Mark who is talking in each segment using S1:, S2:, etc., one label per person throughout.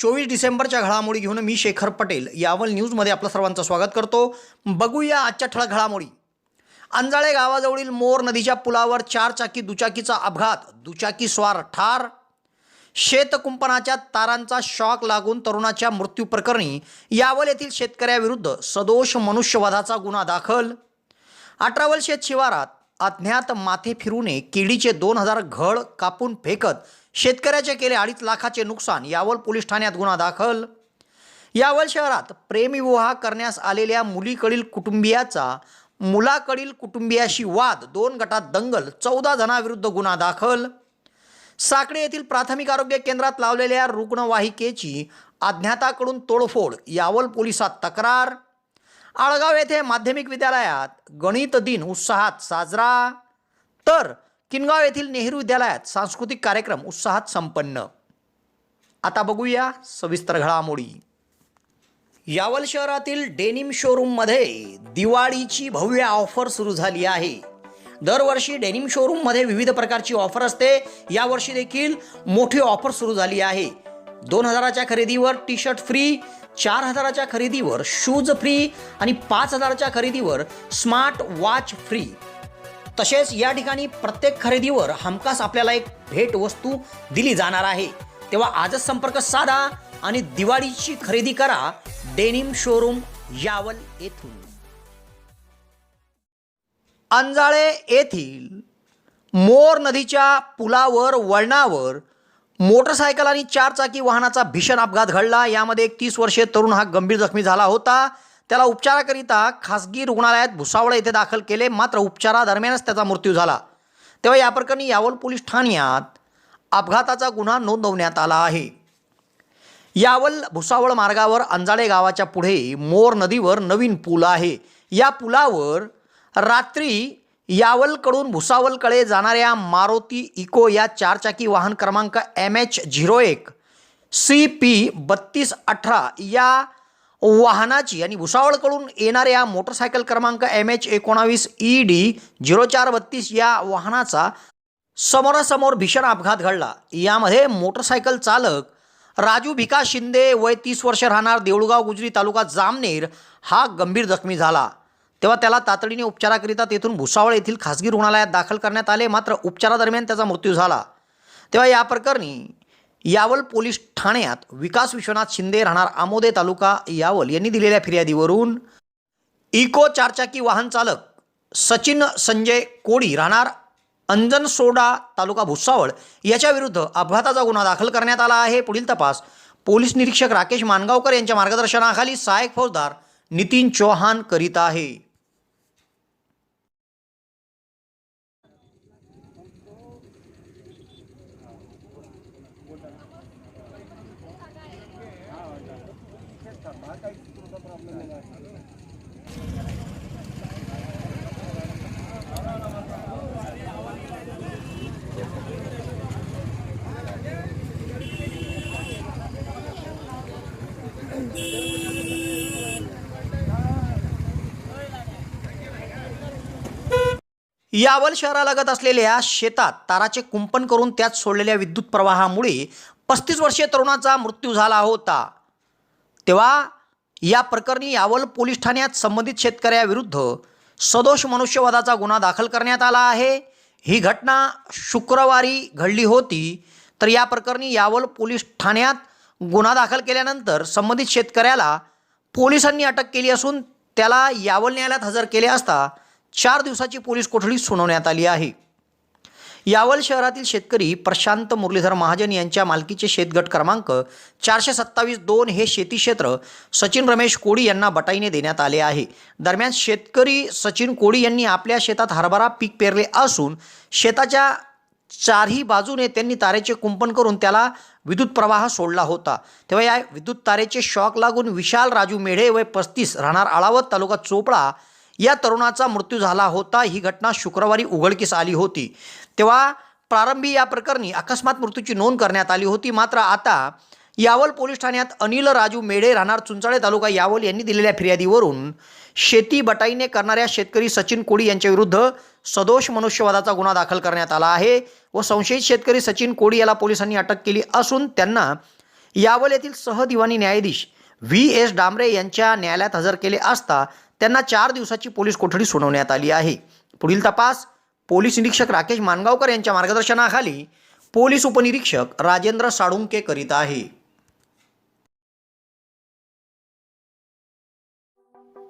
S1: चोवीस डिसेंबरच्या घडामोडी घेऊन मी शेखर पटेल यावल न्यूजमध्ये आपलं सर्वांचं स्वागत करतो. बघूया आजच्या ठळक घडामोडी. अंजाळे गावाजवळील मोर नदीच्या पुलावर चार चाकी दुचाकीचा अपघात दुचाकी स्वार ठार. शेतकुंपणाच्या तारांचा शॉक लागून तरुणाच्या मृत्यूप्रकरणी यावल येथील शेतकऱ्याविरुद्ध सदोष मनुष्यवधाचा गुन्हा दाखल. अठरावल शेत शिवारात अज्ञात माथे फिरूने केळीचे दोन हजार घड कापून फेकत शेतकऱ्याचे केले अडीच लाखाचे नुकसान यावल पोलीस ठाण्यात गुन्हा दाखल. यावल शहरात प्रेमविवाह करण्यास आलेल्या मुलीकडील कुटुंबियाचा मुलाकडील कुटुंबियाशी वाद दोन गटात दंगल चौदा जणांविरुद्ध गुन्हा दाखल. साकडे येथील प्राथमिक आरोग्य केंद्रात लावलेल्या रुग्णवाहिकेची अज्ञाताकडून तोडफोड यावल पोलिसात तक्रार. आळगाव येथे माध्यमिक विद्यालयात गणित दिन उत्साहात साजरा. तर किनगाव येथील नेहरू विद्यालयात सांस्कृतिक कार्यक्रम उत्साहात संपन्न. आता बघूया सविस्तर घडामोडी. यावल शहरातील डेनिम शोरूममध्ये दिवाळीची भव्य ऑफर सुरू झाली आहे. दरवर्षी डेनिम शोरूममध्ये विविध प्रकारची ऑफर असते. यावर्षी देखील मोठी ऑफर सुरू झाली आहे. दोन हजाराच्या खरेदीवर टी शर्ट फ्री चार हजाराच्या खरेदीवर शूज फ्री आणि पाच हजाराच्या खरेदीवर स्मार्ट वॉच फ्री. तसेच या ठिकाणी प्रत्येक खरेदीवर हमखास आपल्याला एक भेट वस्तू दिली जाणार आहे. तेव्हा आजच संपर्क साधा आणि दिवाळीची खरेदी करा डेनिम शोरूम यावल येथून. अंजाळे येथील मोर नदीच्या पुलावर वळणावर मोटरसायकल आणि चारचाकी वाहनाचा भीषण अपघात घडला. यामध्ये एक तीस वर्षीय तरुण हा गंभीर जखमी झाला होता. त्याला उपचाराकरिता खासगी रुग्णालयात भुसावळ येथे दाखल केले. मात्र उपचारादरम्यानच त्याचा मृत्यू झाला. तेव्हा या प्रकरणी यावल पोलीस ठाण्यात अपघाताचा गुन्हा नोंदवण्यात आला आहे. यावल भुसावळ मार्गावर अंजाळे गावाच्या पुढे मोर नदीवर नवीन पूल आहे. या पुलावर रात्री यावलकडून भुसावलकडे जाणाऱ्या मारुती इको या चारचाकी वाहन क्रमांक एम एच झिरो एक सी पी बत्तीस अठरा या वाहनाची आणि भुसावळकडून येणाऱ्या मोटरसायकल क्रमांक एम एच एकोणावीस ई डी झिरो चार बत्तीस या वाहनाचा समोरासमोर भीषण अपघात घडला. यामध्ये मोटरसायकल चालक राजू भिका शिंदे वय तीस वर्ष राहणार देऊळगाव गुजरी तालुका जामनेर हा गंभीर जखमी झाला. तेव्हा त्याला तातडीने उपचाराकरिता तेथून भुसावळ येथील खासगी रुग्णालयात दाखल करण्यात आले मात्र उपचारादरम्यान त्याचा मृत्यू झाला. तेव्हा या प्रकरणी यावल पोलीस ठाण्यात विकास विश्वनाथ शिंदे राहणार आमोदे तालुका यावल यांनी दिलेल्या फिर्यादीवरून इको चारचाकी वाहन चालक सचिन संजय कोडी राहणार अंजनसोडा तालुका भुसावळ याच्याविरुद्ध अपघाताचा गुन्हा दाखल करण्यात आला आहे. पुढील तपास पोलीस निरीक्षक राकेश मानगावकर यांच्या मार्गदर्शनाखाली सहाय्यक फौजदार नितीन चौहान करीत आहे. यावल शहरालगत असलेल्या शेतात ताराचे कुंपण करून त्यात सोडलेल्या विद्युत प्रवाहामुळे पस्तीस वर्षीय तरुणाचा मृत्यू झाला होता. तेव्हा या प्रकरणी यावल पोलीस ठाण्यात संबंधित शेतकऱ्याविरुद्ध सदोष मनुष्यवधाचा गुन्हा दाखल करण्यात आला आहे. ही घटना शुक्रवारी घडली होती. तर या प्रकरणी यावल पोलीस ठाण्यात गुन्हा दाखल केल्यानंतर संबंधित शेतकऱ्याला पोलिसांनी अटक केली असून त्याला यावल न्यायालयात हजर केले असता चार दिवसाची पोलीस कोठडी सुनावण्यात आली आहे. यावल शहरातील शेतकरी प्रशांत मुरलीधर महाजन यांच्या मालकीचे शेतगट क्रमांक चारशे सत्तावीस दोन हे शेती क्षेत्र सचिन रमेश कोडी यांना बटाईने देण्यात आले आहे. दरम्यान शेतकरी सचिन कोडी यांनी आपल्या शेतात हरभरा पीक पेरले असून शेताच्या चारही बाजूने त्यांनी तारेचे कुंपण करून त्याला विद्युत प्रवाह सोडला होता. तेव्हा या विद्युत तारेचे शॉक लागून विशाल राजू मेढे वय पस्तीस राहणार आळावत तालुका चोपडा या तरुणाचा मृत्यू झाला होता. ही घटना शुक्रवारी उघडकीस आली होती. तेव्हा प्रारंभी या प्रकरणी अकस्मात मृत्यूची नोंद करण्यात आली होती. मात्र आता यावल पोलीस ठाण्यात अनिल राजू मेढे राहणार चुंचाळे तालुका यावल यांनी दिलेल्या फिर्यादीवरून शेती बटाईने करणाऱ्या शेतकरी सचिन कोडी यांच्याविरुद्ध सदोष मनुष्यवादाचा गुन्हा दाखल करण्यात आला आहे व संशयित शेतकरी सचिन कोडी याला पोलिसांनी अटक केली असून त्यांना यावल येथील सहदिवानी न्यायाधीश व्ही एस डांबरे यांच्या न्यायालयात हजर केले असता त्यांना चार दिवसाची पोलीस कोठडी सुनावण्यात आली आहे. पुढील तपास पोलीस निरीक्षक राकेश मानगावकर यांच्या मार्गदर्शनाखाली पोलीस उपनिरीक्षक राजेंद्र साळुंके करीत आहे.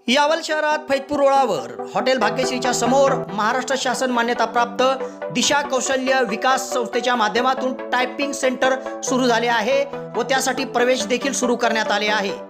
S1: यावल शहरात फैतपूर रोडावर हॉटेल भाग्यश्रीच्या समोर महाराष्ट्र शासन मान्यताप्राप्त दिशा कौशल्य विकास संस्थेच्या माध्यमातून टायपिंग सेंटर सुरू झाले आहे व त्यासाठी प्रवेश देखील सुरू करण्यात आले आहे.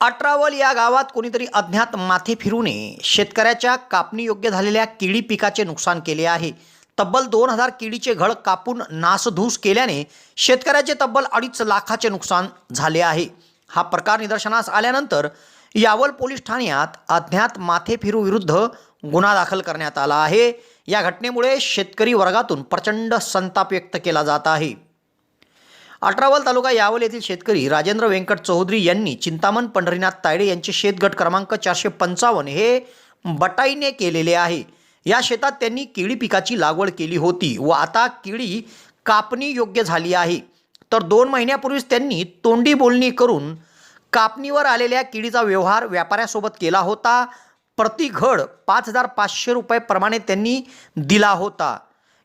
S1: अठरावल या गावात कोणीतरी अज्ञात माथे फिरूने शेतकऱ्याच्या कापणी योग्य झालेल्या केळी पिकाचे नुकसान केले आहे. तब्बल दोन हजार केळीचे घड कापून नासधूस केल्याने शेतकऱ्याचे तब्बल अडीच लाखाचे नुकसान झाले आहे. हा प्रकार निदर्शनास आल्यानंतर यावल पोलीस ठाण्यात अज्ञात माथे फिरू विरुद्ध गुन्हा दाखल करण्यात आला आहे. या घटनेमुळे शेतकरी वर्गातून प्रचंड संताप व्यक्त केला जात आहे. अठरावल तालुका यावल येथील शेतकरी राजेंद्र व्यंकट चौधरी यांनी चिंतामण पंढरीनाथ तायडे यांचे शेतगट क्रमांक चारशे पंचावन्न हे बटाईने केलेले आहे. या शेतात त्यांनी केळी पिकाची लागवड केली होती व आता केळी कापणी योग्य झाली आहे. तर दोन महिन्यापूर्वीच त्यांनी तोंडी बोलणी करून कापणीवर आलेल्या केळीचा व्यवहार व्यापाऱ्यासोबत केला होता. प्रति घड पाच हजार पाचशे रुपये त्यांनी दिला होता.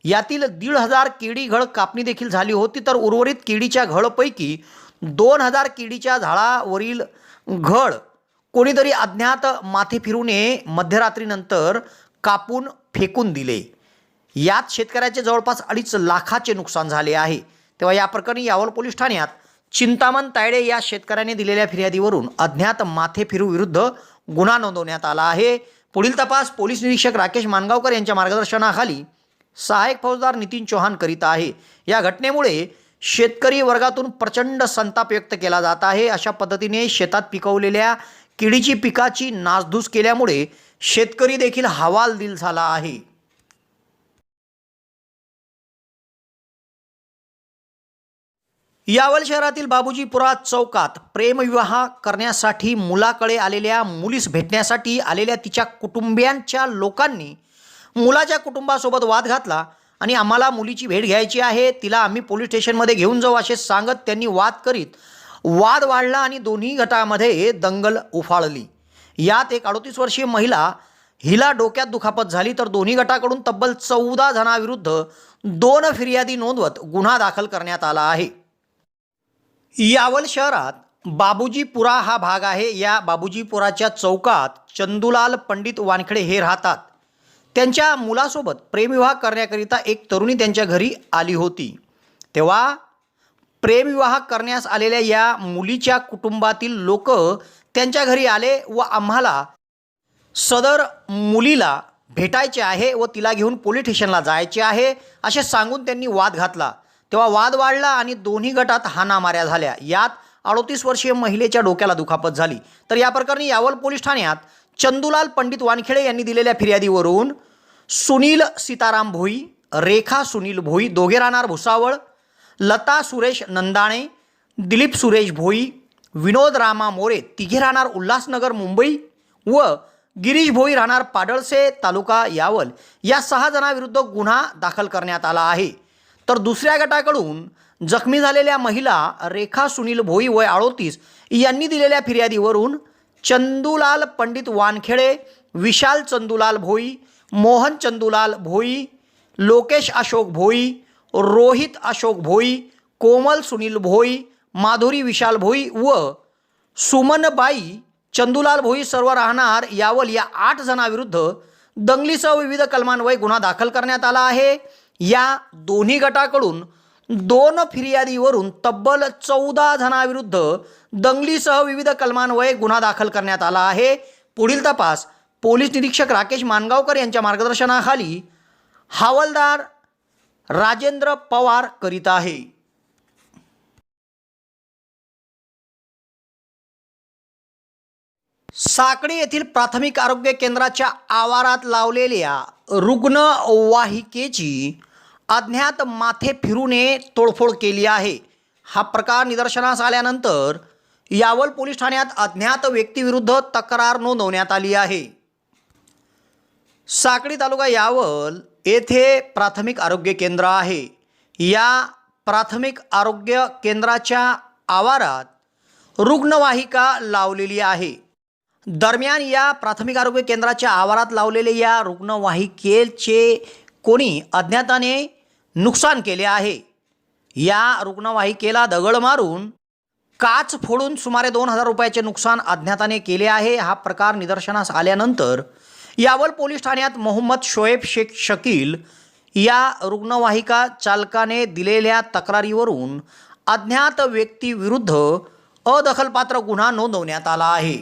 S1: यातील दीड हजार केळी घड कापणी देखील झाली होती तर उर्वरित केळीच्या घडपैकी दोन हजार केळीच्या झाडावरील घड कोणीतरी अज्ञात माथे फिरूने मध्यरात्रीनंतर कापून फेकून दिले. यात शेतकऱ्याचे जवळपास अडीच लाखाचे नुकसान झाले आहे. तेव्हा या प्रकरणी यावल पोलीस ठाण्यात चिंतामण तायडे या शेतकऱ्याने दिलेल्या फिर्यादीवरून अज्ञात माथे विरुद्ध गुन्हा नोंदवण्यात आला आहे. पुढील तपास पोलीस निरीक्षक राकेश मानगावकर यांच्या मार्गदर्शनाखाली सहायक फौजदार नितीन चौहान करीत आहे. या घटनेमुळे शेतकरी वर्गातून प्रचंड संताप व्यक्त केला जात आहे. अशा पद्धतीने शेतात पिकवलेल्या किडीची पिकाची नासधूस केल्यामुळे शेतकरी देखील हवालदिल झाला आहे. यावल शहरातील बाबूजीपुरा चौकात प्रेमविवाह करण्यासाठी मुलाकडे आलेल्या मुलीस भेटण्यासाठी आलेल्या तिच्या कुटुंबियांच्या लोकांनी मुलाच्या कुटुंबासोबत वाद घातला आणि आम्हाला मुलीची भेट घ्यायची आहे तिला आम्ही पोलीस स्टेशनमध्ये घेऊन जाऊ असे सांगत त्यांनी वाद करीत वाद वाढला आणि दोन्ही गटामध्ये दंगल उफाळली. यात एक अडोतीस वर्षीय महिला हिला डोक्यात दुखापत झाली तर दोन्ही गटाकडून तब्बल चौदा जणांविरुद्ध दोन फिर्यादी नोंदवत गुन्हा दाखल करण्यात आला आहे. यावल शहरात बाबूजीपुरा हा भाग आहे. या बाबूजीपुराच्या चौकात चंदुलाल पंडित वानखडे हे राहतात. त्यांच्या मुलासोबत प्रेमविवाह करण्याकरिता एक तरुणी त्यांच्या घरी आली होती. तेव्हा प्रेमविवाह करण्यास आलेल्या या मुलीच्या कुटुंबातील लोक त्यांच्या घरी आले व आम्हाला सदर मुलीला भेटायचे आहे व तिला घेऊन पोलीस स्टेशनला जायचे आहे असे सांगून त्यांनी वाद घातला. तेव्हा वाद वाढला आणि दोन्ही गटात हाणामाऱ्या झाल्या. यात अडोतीस वर्षीय महिलेच्या डोक्याला दुखापत झाली. तर या प्रकरणी यावल पोलीस ठाण्यात चंदुलाल पंडित वानखेडे यांनी दिलेल्या फिर्यादीवरून सुनील सीताराम भोई रेखा सुनील भोई दोघे राहणार भुसावळ लता सुरेश नंदाणे दिलीप सुरेश भोई विनोद रामा मोरे तिघे राहणार उल्हासनगर मुंबई व गिरीश भोई राहणार पाडळसे तालुका यावल. या सहा जणांविरुद्ध गुन्हा दाखल करण्यात आला आहे. तर दुसऱ्या गटाकडून जखमी झालेल्या महिला रेखा सुनील भोई वय आळोतीस यांनी दिलेल्या फिर्यादीवरून चंदूलाल पंडित वानखेडे विशाल चंदूलाल भोई मोहन चंदुलाल भोई लोकेश अशोक भोई रोहित अशोक भोई कोमल सुनील भोई माधुरी विशाल भोई व सुमनबाई चंदुलाल भोई सर्व राहणार यावल या आठ जणांविरुद्ध दंगलीसह विविध कलमान्वये गुन्हा दाखल करण्यात आला आहे. या दोन्ही गटाकडून दोन फिर्यादीवरून तब्बल चौदा जणांविरुद्ध दंगलीसह विविध कलमान्वये गुन्हा दाखल करण्यात आला आहे. पुढील तपास पोलीस निरीक्षक राकेश मानगावकर यांच्या मार्गदर्शनाखाली हवालदार राजेंद्र पवार करीत आहे. साकडी येथील प्राथमिक आरोग्य केंद्राच्या आवारात लावलेल्या रुग्णवाहिकेची अज्ञात माथे फिरूने तोडफोड केली आहे. हा प्रकार निदर्शनास आल्यानंतर यावल पोलीस ठाण्यात अज्ञात व्यक्तीविरुद्ध तक्रार नोंदवण्यात आली आहे. साकडी तालुका यावल येथे प्राथमिक आरोग्य केंद्र आहे. या प्राथमिक आरोग्य केंद्राच्या आवारात रुग्णवाहिका लावलेली आहे. दरम्यान या प्राथमिक आरोग्य केंद्राच्या आवारात लावलेले या रुग्णवाहिकेचे कोणी अज्ञाताने नुकसान केले आहे? या रुग्णवाहिकेला दगड मारून काच फोडून सुमारे दोन हजार रुपयाचे नुकसान अज्ञाताने केले आहे. हा प्रकार निदर्शनास आल्यानंतर यावल पोलीस ठाण्यात मोहम्मद शोएब शेख शकील या रुग्णवाहिका चालकाने दिलेल्या तक्रारीवरून अज्ञात व्यक्तीविरुद्ध अदखलपात्र गुन्हा नोंदवण्यात आला आहे.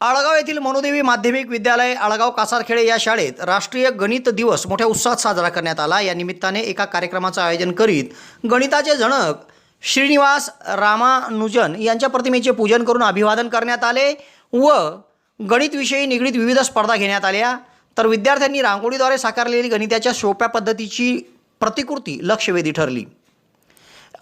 S1: आळगाव येथील मनोदेवी माध्यमिक विद्यालय आळगाव कासारखेडे या शाळेत राष्ट्रीय गणित दिवस मोठ्या उत्साहात साजरा करण्यात आला. या निमित्ताने एका कार्यक्रमाचं आयोजन करीत गणिताचे जनक श्रीनिवास रामानुजन यांच्या प्रतिमेचे पूजन करून अभिवादन करण्यात आले व गणितविषयी निगडीत विविध स्पर्धा घेण्यात आल्या. तर विद्यार्थ्यांनी रांगोळीद्वारे साकारलेली गणिताच्या सोप्या पद्धतीची प्रतिकृती लक्षवेधी ठरली.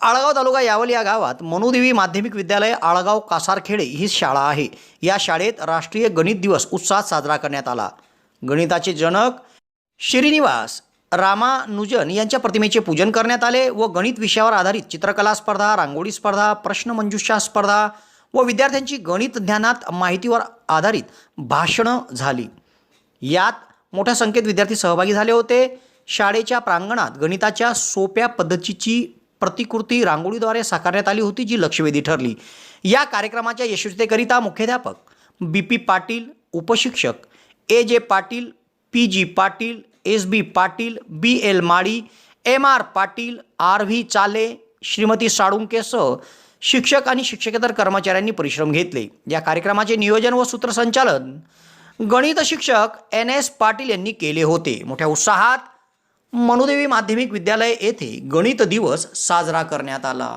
S1: आळगाव तालुका यावल या गावात मनुदेवी माध्यमिक विद्यालय आळगाव कासारखेडे ही शाळा आहे. या शाळेत राष्ट्रीय गणित दिवस उत्साहात साजरा करण्यात आला. गणिताचे जनक श्रीनिवास रामानुजन यांच्या प्रतिमेचे पूजन करण्यात आले व गणित विषयावर आधारित चित्रकला स्पर्धा रांगोळी स्पर्धा प्रश्नमंजुषा स्पर्धा व विद्यार्थ्यांची गणित ज्ञानात माहितीवर आधारित भाषणं झाली. यात मोठ्या संख्येत विद्यार्थी सहभागी झाले होते. शाळेच्या प्रांगणात गणिताच्या सोप्या पद्धतीची प्रतिकृती रांगोळीद्वारे साकारण्यात आली होती जी लक्षवेधी ठरली. या कार्यक्रमाच्या यशस्वीतेकरिता मुख्याध्यापक बी P Patil उपशिक्षक A J Patil P G Patil S B Patil B L Mali M R Patil R V Chale Shrimati साळुंकेसह शिक्षक आणि शिक्षकेतर कर्मचाऱ्यांनी परिश्रम घेतले. या कार्यक्रमाचे नियोजन व सूत्रसंचालन गणित शिक्षक एन एस पाटील यांनी केले होते. मोठ्या उत्साहात मनुदेवी माध्यमिक विद्यालय येथे गणित दिवस साजरा करण्यात आला.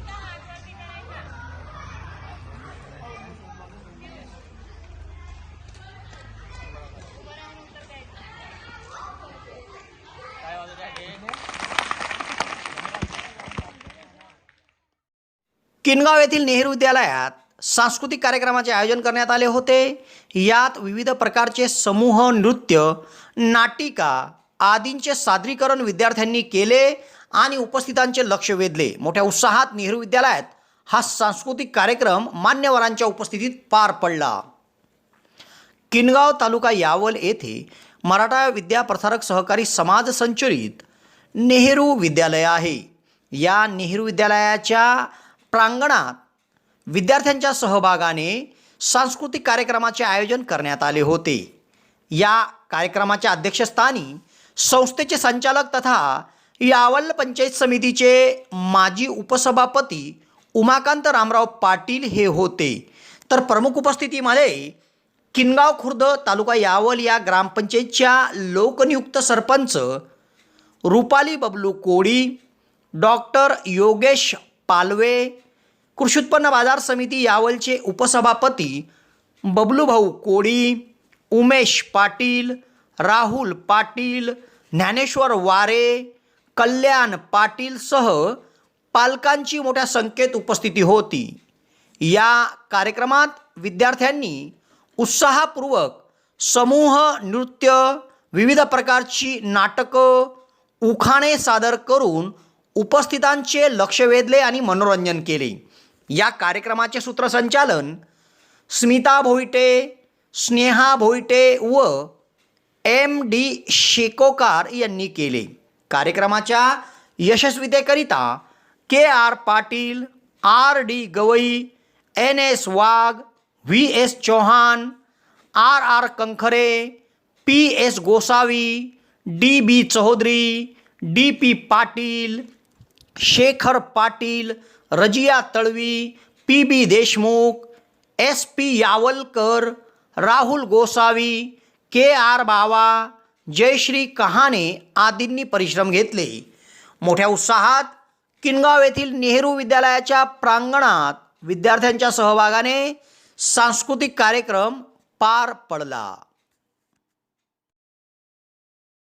S1: किनगाव येथील नेहरू विद्यालयात सांस्कृतिक कार्यक्रमाचे आयोजन करण्यात आले होते. यात विविध प्रकारचे समूह नृत्य नाटिका आदींचे सादरीकरण विद्यार्थ्यांनी केले आणि उपस्थितांचे लक्ष वेधले. मोठ्या उत्साहात नेहरू विद्यालयात हा सांस्कृतिक कार्यक्रम मान्यवरांच्या उपस्थितीत पार पडला. किनगाव तालुका यावल येथे मराठा विद्या प्रसारक सहकारी समाज संचलित नेहरू विद्यालय आहे. या नेहरू विद्यालयाच्या प्रांगणात विद्यार्थ्यांच्या सहभागाने सांस्कृतिक कार्यक्रमाचे आयोजन करण्यात आले होते. या कार्यक्रमाच्या अध्यक्षस्थानी संस्थेचे संचालक तथा यावल पंचायत समितीचे माजी उपसभापती उमाकांत रामराव पाटील हे होते. तर प्रमुख उपस्थितीमध्ये किनगाव खुर्द तालुका यावल या ग्रामपंचायतच्या लोकनियुक्त सरपंच रुपाली बबलू कोळी डॉक्टर योगेश पालवे कृषी उत्पन्न बाजार समिती यावलचे उपसभापती बबलूभाऊ कोळी उमेश पाटील राहुल पाटील ज्ञानेश्वर वारे कल्याण पाटीलसह पालकांची मोठ्या संख्येत उपस्थिती होती. या कार्यक्रमात विद्यार्थ्यांनी उत्साहपूर्वक समूह नृत्य विविध प्रकारची नाटकं उखाणे सादर करून उपस्थितांचे लक्ष वेधले आणि मनोरंजन केले. या कार्यक्रमाचे सूत्रसंचालन स्मिता भोईटे स्नेहा भोईटे व एम डी शेकोकार यांनी केले. कार्यक्रमाच्या यशस्वीतेकरिता K R Patil R D Gawai N S Wagh V S Chauhan R R Kankhare P S Gosavi D B Chaudhari D P Patil Shekhar Patil Razia Talvi P B Deshmukh S P Yawalkar Rahul Gosavi K R Bawa Jayashree Kahane आदींनी परिश्रम घेतले. मोठ्या उत्साहात किनगाव येथील नेहरू विद्यालयाच्या प्रांगणात विद्यार्थ्यांच्या सहभागाने सांस्कृतिक कार्यक्रम पार पडला.